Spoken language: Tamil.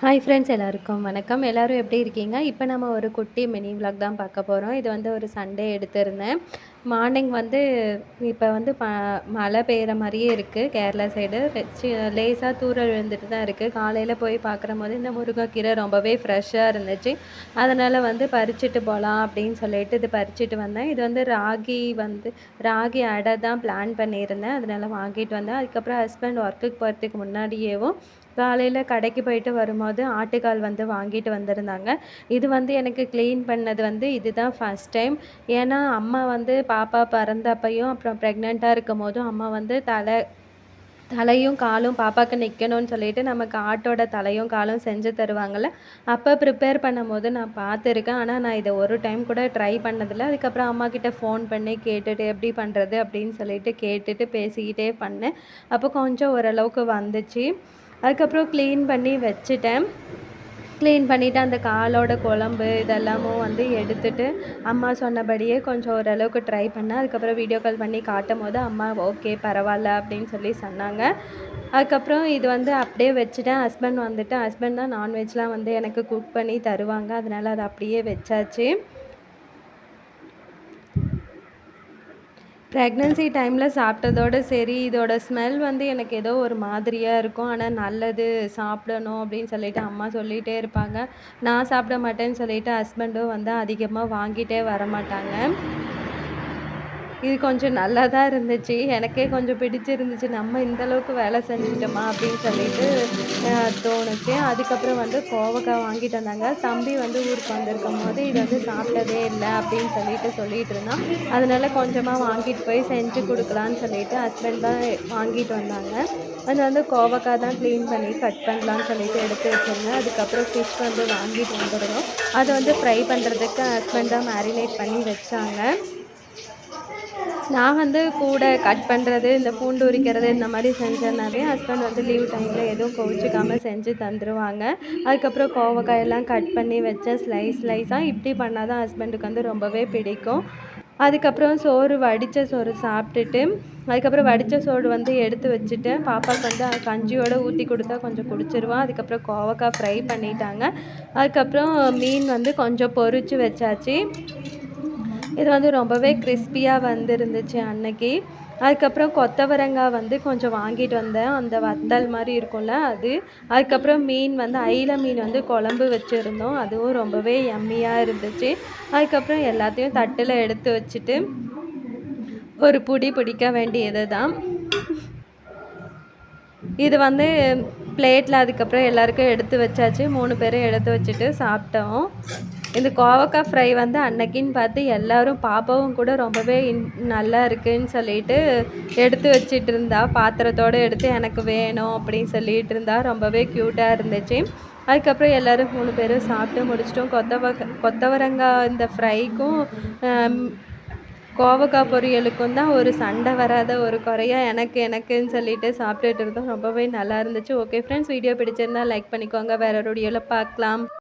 ஹாய் ஃப்ரெண்ட்ஸ் எல்லாருக்கும் வணக்கம். எல்லோரும் எப்படி இருக்கீங்க? இப்போ நம்ம ஒரு குட்டி மினி விளாக் தான் பார்க்க போகிறோம் இது வந்து ஒரு சண்டே எடுத்திருந்தேன். மார்னிங் வந்து இப்போ வந்து ப மழை பெய்கிற மாதிரியே இருக்குது கேரளா சைடு. லேசாக தூரல் விழுந்துட்டு தான் இருக்குது காலையில் போய் பார்க்குற போது இந்த முருங்கைக்கீரை ரொம்பவே ஃப்ரெஷ்ஷாக இருந்துச்சு. அதனால் வந்து பறிச்சுட்டு போகலாம் அப்படின்னு சொல்லிட்டு இது பறிச்சுட்டு வந்தேன். இது வந்து ராகி வந்து ராகி அடை தான் பிளான் பண்ணியிருந்தேன். அதனால் வாங்கிட்டு வந்தேன். அதுக்கப்புறம் ஹஸ்பண்ட் ஒர்க்குக்கு போகிறதுக்கு முன்னாடியேவும் காலையில் கடைக்கு போயிட்டு வரும்போது ஆட்டுக்கால் வந்து வாங்கிட்டு வந்திருந்தாங்க. இது வந்து எனக்கு க்ளீன் பண்ணது வந்து இதுதான் ஃபஸ்ட் டைம் ஏன்னா அம்மா வந்து பாப்பா பிறந்தப்பையும் அப்புறம் ப்ரெக்னெண்ட்டாக இருக்கும் போதும் அம்மா வந்து தலை தலையும் காலும் பாப்பாவுக்கு நிற்கணும்னு சொல்லிட்டு நமக்கு ஆட்டோட தலையும் காலும் செஞ்சு தருவாங்கள்ல அப்போ ப்ரிப்பேர் பண்ணும் போது நான் பார்த்துருக்கேன். ஆனால் நான் இதை ஒரு டைம் கூட ட்ரை பண்ணதில்லை. அதுக்கப்புறம் அம்மா கிட்ட ஃபோன் பண்ணி கேட்டுட்டு எப்படி பண்ணுறது அப்படின்னு சொல்லிட்டு கேட்டுட்டு பேசிக்கிட்டே பண்ணேன். அப்போ கொஞ்சம் ஓரளவுக்கு வந்துச்சு. அதுக்கப்புறம் க்ளீன் பண்ணி வச்சுட்டேன். க்ளீன் பண்ணிவிட்டு அந்த காலோட குழம்பு இதெல்லாமும் வந்து எடுத்துட்டு அம்மா சொன்னபடியே கொஞ்சம் ஓரளவுக்கு ட்ரை பண்ணேன் அதுக்கப்புறம் வீடியோ கால் பண்ணி காட்டும் போது அம்மா ஓகே பரவாயில்ல அப்படின்னு சொல்லி சொன்னாங்க. அதுக்கப்புறம் இது வந்து அப்படியே வச்சுட்டேன். ஹஸ்பண்ட் வந்துட்டு ஹஸ்பண்ட் தான் நான்வெஜ்லாம் வந்து எனக்கு குக் பண்ணி தருவாங்க. அதனால் அதை அப்படியே வச்சாச்சு. ப்ரெக்னென்சி டைமில் சாப்பிட்டதோட சரி இதோட ஸ்மெல் வந்து எனக்கு ஏதோ ஒரு மாதிரியாக இருக்கும். ஆனால் நல்லது சாப்பிடணும் அப்படின்னு சொல்லிட்டு அம்மா சொல்லிகிட்டே இருப்பாங்க. நான் சாப்பிட மாட்டேன்னு சொல்லிட்டு ஹஸ்பண்டும் வந்து அதிகமாக வாங்கிட்டே வர மாட்டாங்க. இது கொஞ்சம் நல்லா தான் இருந்துச்சு. எனக்கே கொஞ்சம் பிடிச்சிருந்துச்சு. நம்ம இந்தளவுக்கு வேலை செஞ்சுட்டோமா அப்படின்னு சொல்லிட்டு தோணுச்சு. அதுக்கப்புறம் வந்து கோவக்காய் வாங்கிட்டு வந்தாங்க. தம்பி வந்து ஊருக்கு வந்திருக்கும் போது இது வந்து சாப்பிட்டதே இல்லை அப்படின்னு சொல்லிட்டு சொல்லிட்டு இருந்தான். அதனால கொஞ்சமாக வாங்கிட்டு போய் செஞ்சு கொடுக்கலான்னு சொல்லிட்டு ஹஸ்பண்ட் தான் வாங்கிட்டு வந்தாங்க. அது வந்து கோவக்காய் தான் க்ளீன் பண்ணி கட் பண்ணலான்னு சொல்லிட்டு எடுத்து வச்சுருந்தேன் அதுக்கப்புறம் ஃபிஷ் வந்து வாங்கிட்டு வந்துடணும் அதை வந்து ஃப்ரை பண்ணுறதுக்கு ஹஸ்பண்ட் தான் மேரினேட் பண்ணி வச்சாங்க. நான் வந்து கூட கட் பண்ணுறது இந்த பூண்டு உரிக்கிறது இந்த மாதிரி செஞ்சேன்னாவே ஹஸ்பண்ட் வந்து லீவ் டைமில் எதுவும் கோவிச்சிக்காமல் செஞ்சு தந்துடுவாங்க அதுக்கப்புறம் கோவக்காயெல்லாம் கட் பண்ணி வச்சேன். ஸ்லைஸ் ஸ்லைஸாக இப்படி பண்ணால் தான் ஹஸ்பண்டுக்கு வந்து ரொம்பவே பிடிக்கும். அதுக்கப்புறம் சோறு வடித்த சோறு சாப்பிட்டுட்டு அதுக்கப்புறம் வடித்த சோறு வந்து எடுத்து வச்சுட்டு பாப்பாவுக்கு வந்து கஞ்சியோடு ஊற்றி கொடுத்தா கொஞ்சம் குடிச்சிருவான். அதுக்கப்புறம் கோவக்காய் ஃப்ரை பண்ணிட்டாங்க. அதுக்கப்புறம் மீன் வந்து கொஞ்சம் பொறிச்சு வச்சாச்சு. இது வந்து ரொம்பவே கிறிஸ்பியாக வந்துருந்துச்சு அன்னைக்கு. அதுக்கப்புறம் கொத்தவரங்காய் வந்து கொஞ்சம் வாங்கிட்டு வந்தேன். அந்த வத்தல் மாதிரி இருக்கும்ல அது. அதுக்கப்புறம் மீன் வந்து ஐல மீன் வந்து குழம்பு வச்சுருந்தோம். அதுவும் ரொம்பவே எம்மியாக இருந்துச்சு. அதுக்கப்புறம் எல்லாத்தையும் தட்டில் எடுத்து வச்சுட்டு ஒரு பிடி பிடிக்க வேண்டியது தான் இது வந்து பிளேட்டில் அதுக்கப்புறம் எல்லாருக்கும் எடுத்து வச்சாச்சு. மூணு பேரும் எடுத்து வச்சுட்டு சாப்பிட்டோம். இந்த கோவக்காய் ஃப்ரை வந்து அன்னைக்குன்னு பார்த்து எல்லோரும் பாப்பாவும் கூட ரொம்பவே இன் நல்லா இருக்குதுன்னு சொல்லிட்டு எடுத்து வச்சிட்டு இருந்தா. பாத்திரத்தோடு எடுத்து எனக்கு வேணும் அப்படின்னு சொல்லிட்டு இருந்தா. ரொம்பவே க்யூட்டாக இருந்துச்சு. அதுக்கப்புறம் எல்லோரும் மூணு பேரும் சாப்பிட்டு முடிச்சிட்டோம். கொத்தவ கொத்தவரங்காய் இந்த ஃப்ரைக்கும் கோவக்காய் பொரியலுக்கும் தான் ஒரு சண்டை வராத ஒரு குறையாக எனக்கு எனக்குன்னு சொல்லிட்டு சாப்பிட்டுட்டு இருந்தோம். ரொம்பவே நல்லா இருந்துச்சு. ஓகே ஃப்ரெண்ட்ஸ் வீடியோ பிடிச்சிருந்தா லைக் பண்ணிக்கோங்க. வேற ஒரு வீடியோவில் பார்க்கலாம்.